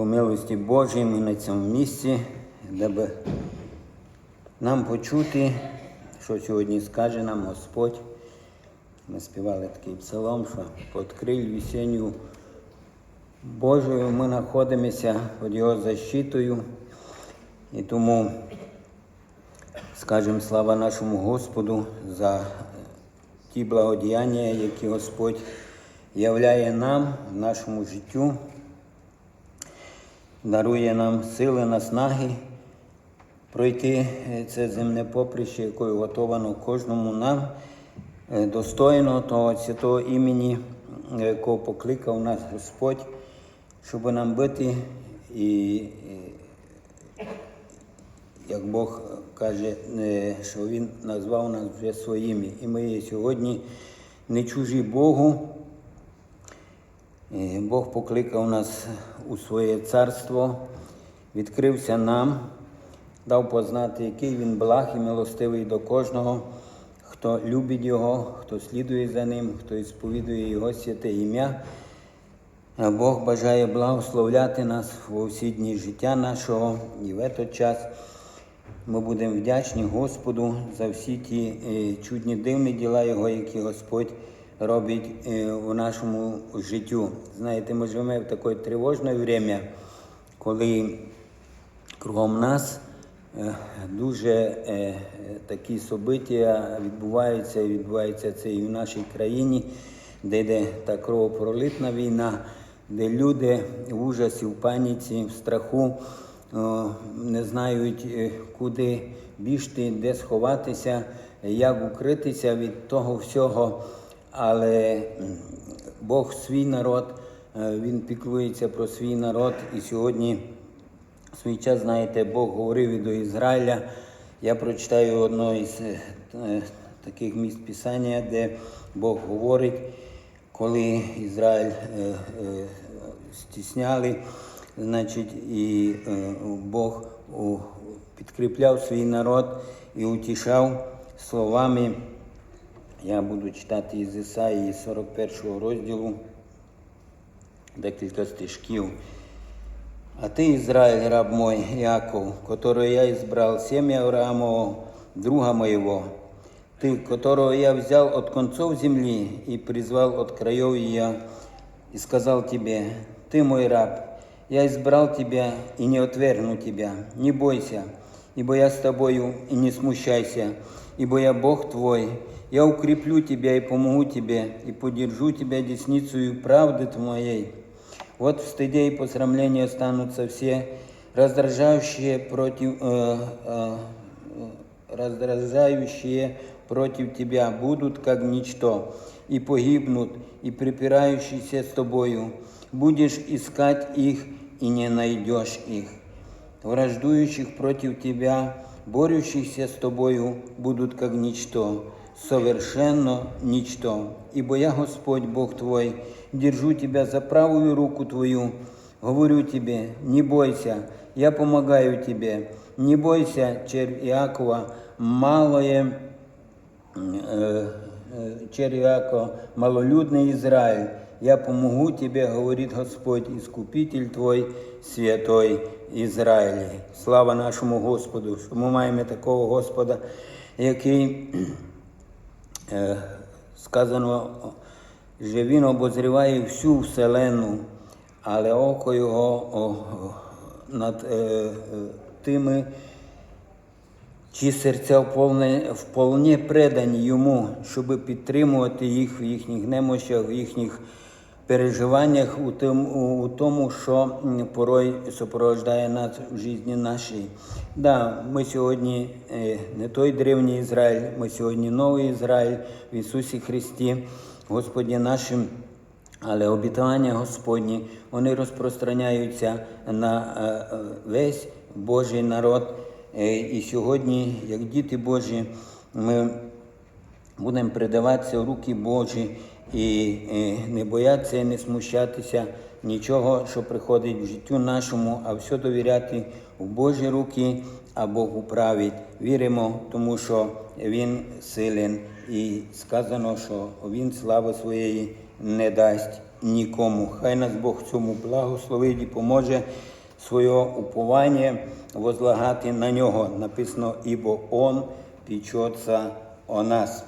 по милості Божій ми на цьому місці, даби нам почути, що сьогодні скаже нам Господь. Ми співали такий псалом, що під криль вісенню Божою ми знаходимося під Його защитою. І тому скажемо слава нашому Господу за ті благодіяння, які Господь являє нам в нашому життю, дарує нам сили, наснаги пройти це земне поприще, якою готовано кожному нам е, достойно того святого імені, е, якого покликав нас Господь, щоб нам бити і е, як Бог каже, е, що Він назвав нас вже своїми. І ми сьогодні не чужі Богу. Е, Бог покликав нас у своє царство, відкрився нам, дав познати, який він благ і милостивий до кожного, хто любить Його, хто слідує за ним, хто сповідує Його святе ім'я. Бог бажає благословляти нас у всі дні життя нашого і в цей час. Ми будемо вдячні Господу за всі ті е, чудні дивні діла Його, які Господь робить е, у нашому життю. Знаєте, ми живемо в таке тривожне время, коли кругом нас е, дуже е, такі собиття відбуваються, і відбуваються це і в нашій країні, де йде та кровопролитна війна, де люди в ужасі, в паніці, в страху не знають, куди бігти, де сховатися, як укритися від того всього. Але Бог свій народ, е, Він піклується про свій народ. І сьогодні свій час, знаєте, Бог говорив і до Ізраїля. Я прочитаю одно із е, е, таких місць Писання, де Бог говорить, коли Ізраїль стісняли, значить, і Бог підкріпляв свій народ і утішав словами. Я буду читати із Ісаїї 41 розділу декілька стишків. А ты, Израиль, раб мой, Яков, которого я избрал, семя Авраамова, друга моего, ты, которого я взял от концов земли и призвал от краев ее, и сказал тебе, ты мой раб, я избрал тебя и не отвергну тебя, не бойся, ибо я с тобою, и не смущайся, ибо я Бог твой, я укреплю тебя и помогу тебе, и подержу тебя десницею правды твоей. Вот в стыде и посрамлении останутся все раздражающие против, э, э, э, раздражающие против тебя будут как ничто, и погибнут, и припирающиеся с тобою. Будешь искать их, и не найдешь их. Враждующих против тебя, борющихся с тобою, будут как ничто, совершенно ничто. Ибо я Господь Бог твой, держу тебя за правую руку твою, говорю тебе, не бойся, я помогаю тебе, не бойся, червь Иакова, малое, э, э, червь Иакова, малолюдный Израиль, я помогу тебе, говорит Господь, Искупитель твой, святой Ізраїлі. Слава нашому Господу, що ми маємо такого Господа, який е, сказано, що він обозріває всю вселену, але око його над е, е, тими, чи серця вполне, вполне предані йому, щоб підтримувати їх в їхніх немощах, в їхніх переживаннях, у, тим, у, тому, що порой супроводжує нас в житті нашій. Да, ми сьогодні е, не той древній Ізраїль, ми сьогодні новий Ізраїль в Ісусі Христі, Господі нашим. Але обітування Господні вони розпространяються на е, е, весь Божий народ. І сьогодні, як діти Божі, ми будемо передаватися в руки Божі і е, не боятися не смущатися нічого, що приходить в життю нашому, а все довіряти в Божі руки, а Бог управить. Віримо, тому що Він силен, і сказано, що Він слави своєї не дасть нікому. Хай нас Бог цьому благословить і поможе своє уповання возлагати на нього. Написано, ібо Он пічеться о нас.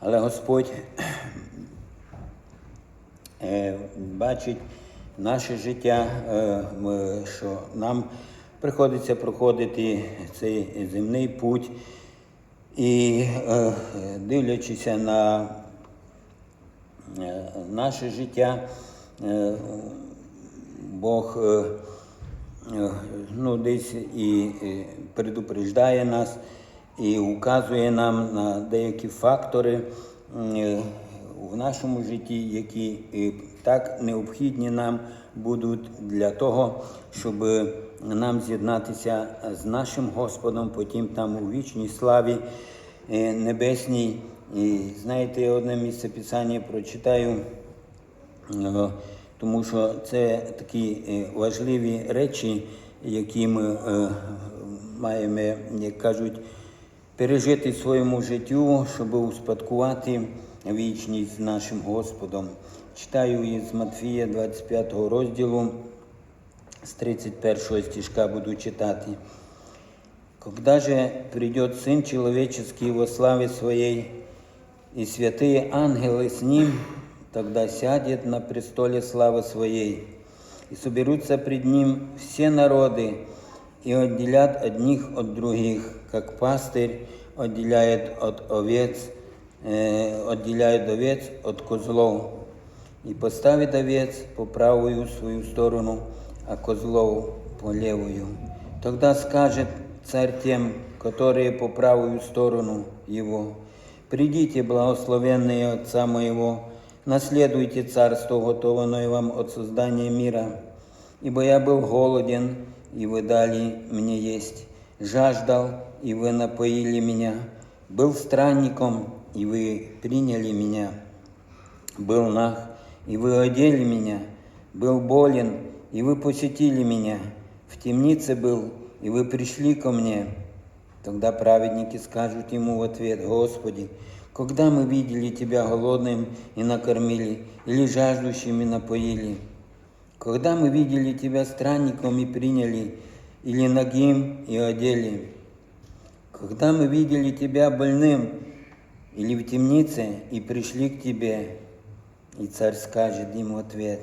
Але Господь е, бачить наше життя, е, що нам приходиться проходити цей земний путь. І е, дивлячись на наше життя, Бог ну, десь і предупреждає нас і указує нам на деякі фактори е, в нашому житті, які е, так необхідні нам будуть для того, щоб нам з'єднатися з нашим Господом, потім там у вічній славі е, небесній. І знаєте, я одне місце Писання прочитаю. Е, тому що це такі е, важливі речі, які ми е, маємо, як кажуть, пережити в своєму життю, щоб успадкувати вічність з нашим Господом. Читаю із Матфія 25 розділу, з 31 стишка буду читати. Когда же придет Сын Человеческий во славе Своей, и святые ангелы с Ним, тогда сядет на престоле славы Своей, и соберутся пред Ним все народы, и отделят одних от других, как пастырь отделяет от овец, э, отделяет овец от козлов, и поставит овец по правую свою сторону, а козлов по левую. Тогда скажет царь тем, которые по правую сторону его, «Придите, благословенные Отца моего, наследуйте царство, готованное вам от создания мира. Ибо я был голоден, и вы дали мне есть, жаждал, и вы напоили меня, был странником, и вы приняли меня, был наг, и вы одели меня, был болен, и вы посетили меня, в темнице был, и вы пришли ко мне. Тогда праведники скажут ему в ответ, Господи, когда мы видели Тебя голодным и накормили, или жаждущим и напоили? Когда мы видели Тебя странником и приняли, или нагим и одели? Когда мы видели Тебя больным или в темнице и пришли к Тебе? И царь скажет им ответ,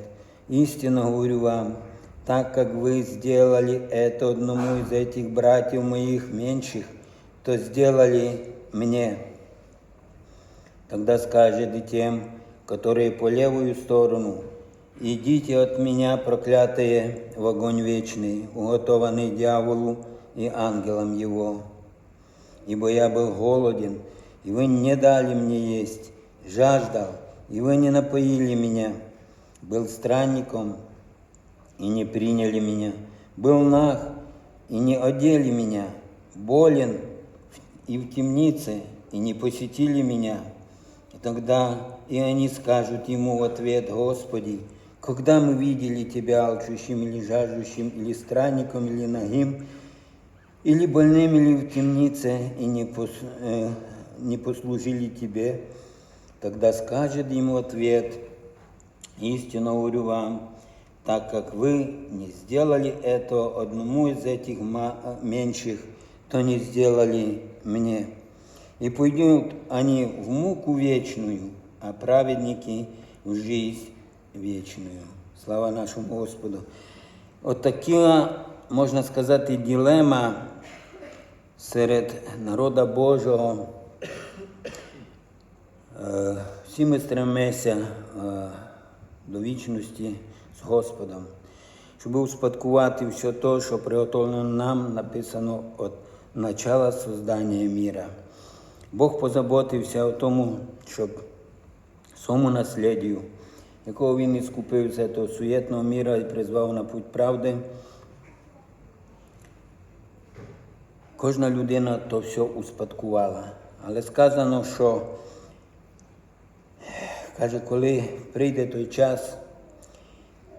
истинно говорю вам, так как вы сделали это одному из этих братьев моих меньших, то сделали мне. Тогда скажет и тем, которые по левую сторону, идите от меня, проклятые, в огонь вечный, уготованный дьяволу и ангелам его. Ибо я был голоден, и вы не дали мне есть, жаждал, и вы не напоили меня, был странником, и не приняли меня, был наг, и не одели меня, болен и в темнице, и не посетили меня. И тогда и они скажут ему в ответ, Господи, когда мы видели Тебя алчущим или жаждущим, или странником, или нагим, или больным, или в темнице, и не, пос, э, не послужили Тебе, тогда скажет ему ответ, истинно говорю вам, так как вы не сделали это одному из этих меньших, то не сделали мне. И пойдут они в муку вечную, а праведники в жизнь вечную. Слава нашому Господу. От така, можна сказати, ділема серед народа Божого. Е, Всі ми стремимося е, до вічності з Господом, щоб успадкувати все те, що приготовлено нам, написано від начала создання міра. Бог позаботився о тому, щоб своєму наслідію, якого він іскупив з цього суєтного міра і призвав на путь правди, кожна людина то все успадкувала. Але сказано, що Каже, коли прийде той час,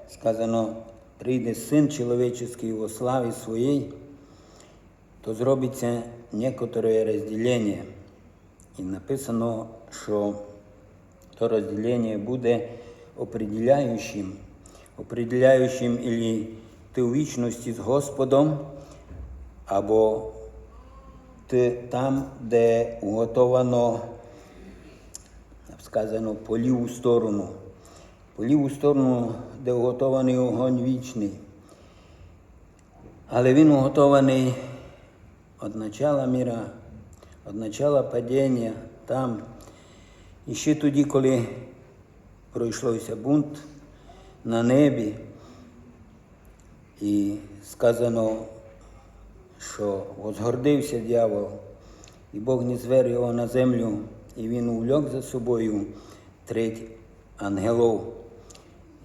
сказано, прийде син чоловічий у славі своїй, то зробиться некоторе розділення. І написано, що то розділення буде определяющим, определяющим или ти у вічності з Господом, або ти там, де уготовано, сказано, по ліву сторону. По ліву сторону, де уготований огонь вічний. Але він уготований від начала міра, від начала падіння там. І ще тоді, коли пройшлося бунт на небі, і сказано, що возгордився дьявол, і Бог не звер його на землю, і він увлек за собою треть ангелов.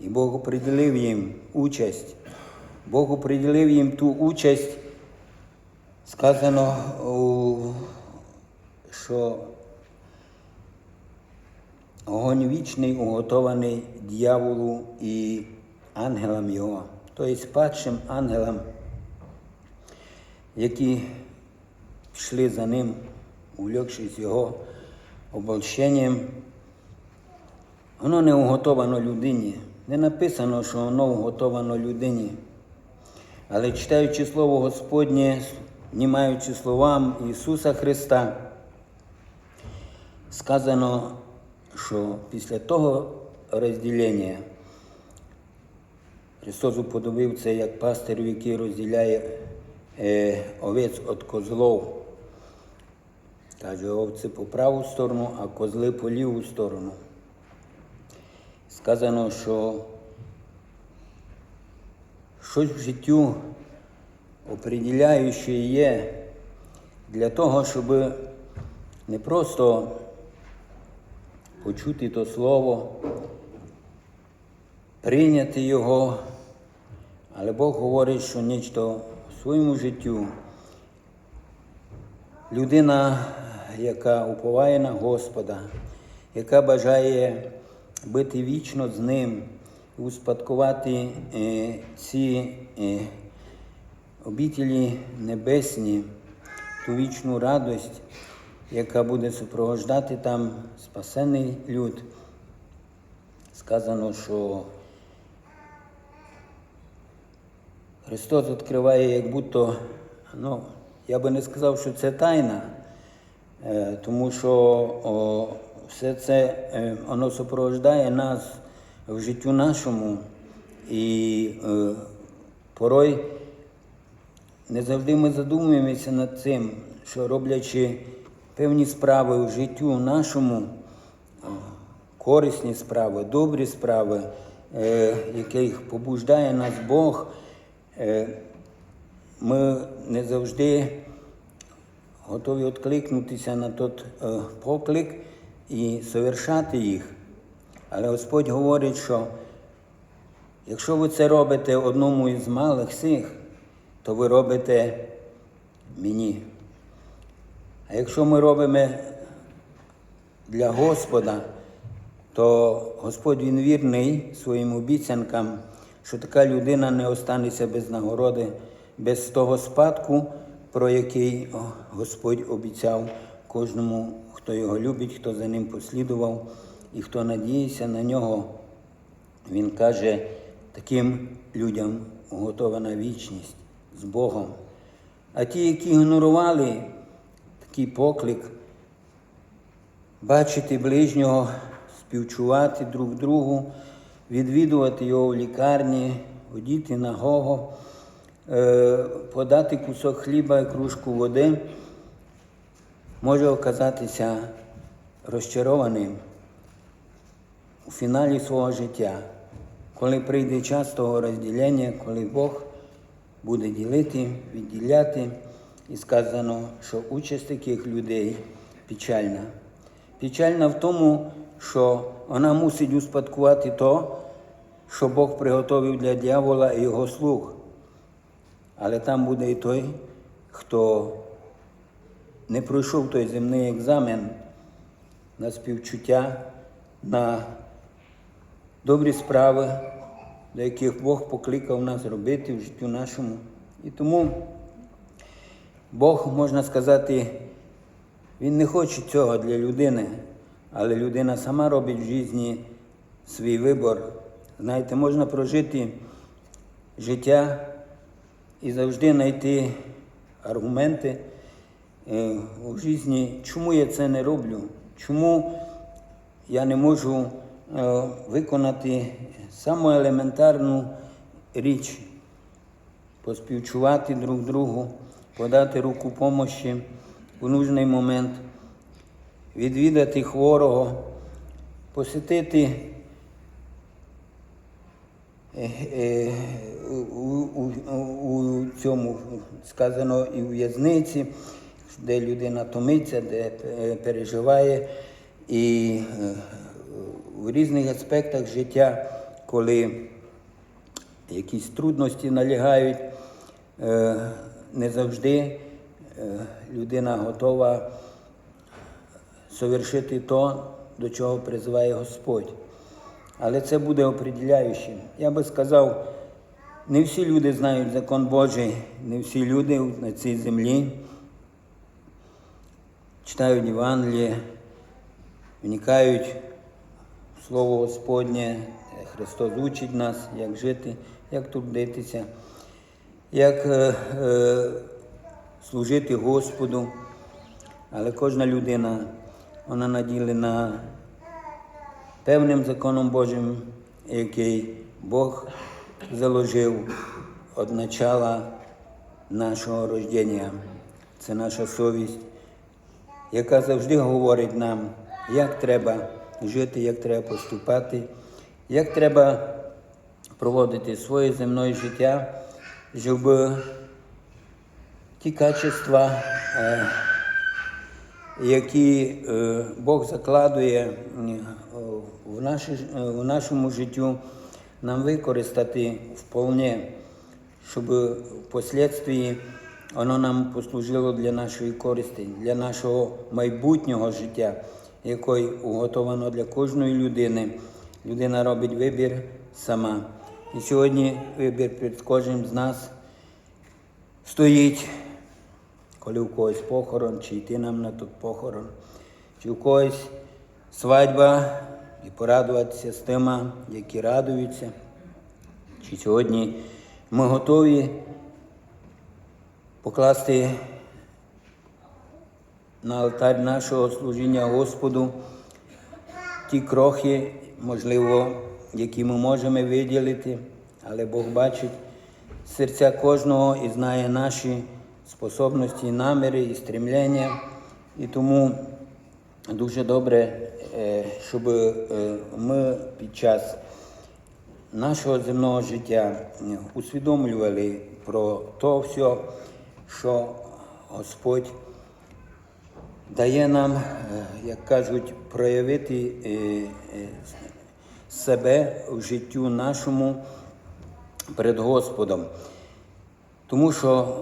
І Бог определив їм участь. Бог определив їм ту участь, сказано, що огонь вічний уготований дьяволу і ангелам його, тобто падшим ангелам, які пішли за ним, увлекшись його обольщенням. Воно не уготовано людині. Не написано, що воно уготовано людині. Але читаючи Слово Господнє, внімаючи словам Ісуса Христа, сказано, що після того розділення Христос уподобив це як пастир, який розділяє е, овець від козлов. Каже, овці по праву сторону, а козли по ліву сторону. Сказано, що щось в життю определяюче є для того, щоб не просто почути то слово, прийняти його, але Бог говорить, що нічто в своєму життю. Людина, яка уповає на Господа, яка бажає бути вічно з ним, успадкувати е, ці е, обітелі небесні, ту вічну радость, яка буде супровождати там спасений люд. Сказано, що Христос відкриває, як будто, ну, я би не сказав, що це тайна, е, тому що о, все це е, воно супроводжує нас в життю нашому. І е, порой не завжди ми задумуємося над цим, що роблячи певні справи в життю нашому, е, корисні справи, добрі справи, е, яких побуждає нас Бог, е, ми не завжди готові відкликнутися на той поклик і совершати їх. Але Господь говорить, що якщо ви це робите одному із малих сих, то ви робите мені. А якщо ми робимо для Господа, то Господь Він вірний своїм обіцянкам, що така людина не останеться без нагороди, без того спадку, про який Господь обіцяв кожному, хто його любить, хто за ним послідував і хто надіється на нього. Він каже, таким людям уготована вічність з Богом. А ті, які ігнорували такий поклик, бачити ближнього, співчувати друг другу, відвідувати його в лікарні, одіти на гого, е, подати кусок хліба і кружку води, може оказатися розчарованим у фіналі свого життя, коли прийде час того розділення, коли Бог буде ділити, відділяти, і сказано, що участь таких людей печальна. Печальна в тому, що вона мусить успадкувати то, що Бог приготовив для дьявола і його слуг. Але там буде і той, хто не пройшов той земний екзамен на співчуття, на добрі справи, до яких Бог покликав нас робити в життю нашому. І тому Бог, можна сказати, Він не хоче цього для людини, але людина сама робить в житті свій вибор. Знаєте, можна прожити життя і завжди знайти аргументи е, у житті, чому я це не роблю, чому я не можу е, виконати саму елементарну річ, поспівчувати друг другу, подати руку помощі у нужний момент, відвідати хворого, посетити е, е, у, у, у цьому сказано і в в'язниці, де людина томиться, де е, переживає, і е, в різних аспектах життя, коли якісь трудності налягають, е, не завжди е, людина готова совершити то, до чого призиває Господь. Але це буде определяючим. Я би сказав, не всі люди знають закон Божий, не всі люди на цій землі читають Євангеліє, вникають в Слово Господнє, Христос учить нас, як жити, як трудитися, як е, е, служити Господу. Але кожна людина, вона наділена певним законом Божим, який Бог заложив від начала нашого рождення. Це наша совість, яка завжди говорить нам, як треба жити, як треба поступати, як треба проводити своє земне життя, щоб ті качества, е, які е, Бог закладує е, в, наші, в нашому життю, нам використати вполне, щоб впоследствии воно нам послужило для нашої користі, для нашого майбутнього життя, яке уготовано для кожної людини. Людина робить вибір сама. І сьогодні вибір перед кожним з нас стоїть коли у когось похорон, чи йти нам на тут похорон, чи у когось свадьба і порадуватися з тими, які радуються. Чи сьогодні ми готові покласти на алтарь нашого служіння Господу ті крохи, можливо, які ми можемо виділити, але Бог бачить серця кожного і знає наші способності, наміри і стремлення. І тому дуже добре, е, щоб е, ми під час нашого земного життя усвідомлювали про то все, що Господь дає нам, е, як кажуть, проявити себе в життю нашому перед Господом. Тому що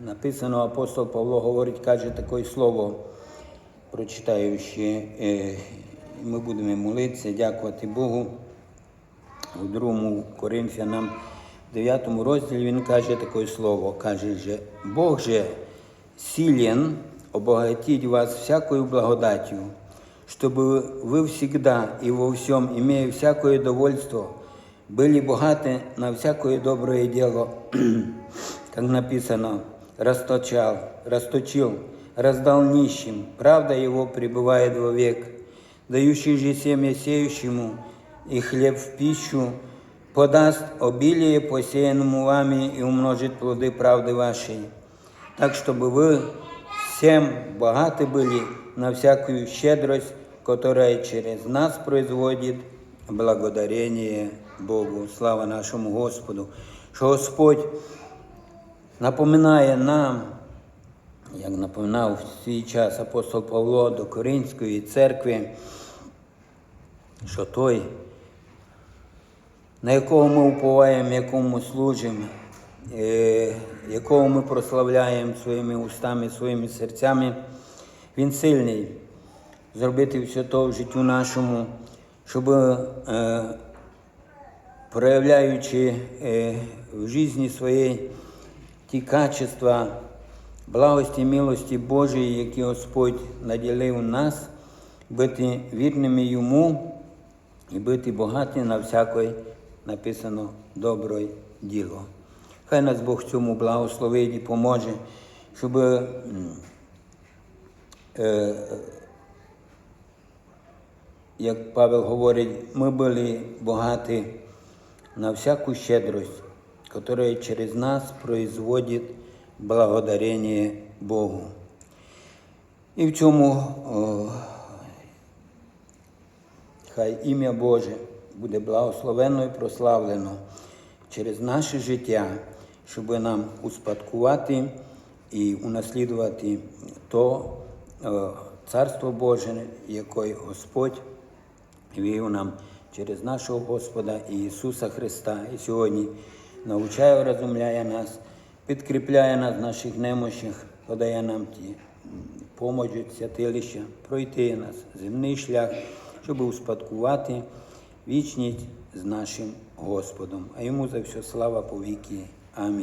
написано, апостол Павло говорить, каже таке слово, прочитаючи, е, ми будемо молитися, дякувати Богу. У другому Коринфянам, 9 розділі він каже таке слово, каже, що Бог же силен обогатить вас всякою благодатью, чтобы вы всегда и во всем, имея всякое довольство, были богаты на всякое доброе дело, как написано, расточал, расточил, раздал нищим, правда его пребывает вовек, дающий же семя сеющему и хлеб в пищу, подаст обилие посеянному вами и умножит плоды правды вашей, так чтобы вы всем богаты были на всякую щедрость, которая через нас производит благодарение Богу. Слава нашому Господу, що Господь напоминає нам, як напоминав в свій час апостол Павло до Коринської церкви, що той, на якого ми уповаємо, якому служимо, е, якого ми прославляємо своїми устами, своїми серцями, він сильний зробити все то в життю нашому, щоб, е, проявляючи е, в житті своїй ті качества благості, милості Божої, які Господь наділив нас, бути вірними Йому і бути багаті на всякої написано добре діло. Хай нас Бог цьому благословить і поможе, щоб е, як Павел говорить, ми були богаті на всяку щедрость, которая через нас производит благодарение Богу. І в цьому о, хай ім'я Боже буде благословенно і прославлено через наше життя, щоб нам успадкувати і унаслідувати то е, Царство Боже, яке Господь вів нам через нашого Господа Ісуса Христа. І сьогодні навчає, розумляє нас, підкріпляє нас в наших немощах, подає нам ті помочі, святилища, пройти нас земний шлях, щоб успадкувати вічність з нашим Господом. А йому за все слава по віки. Амінь.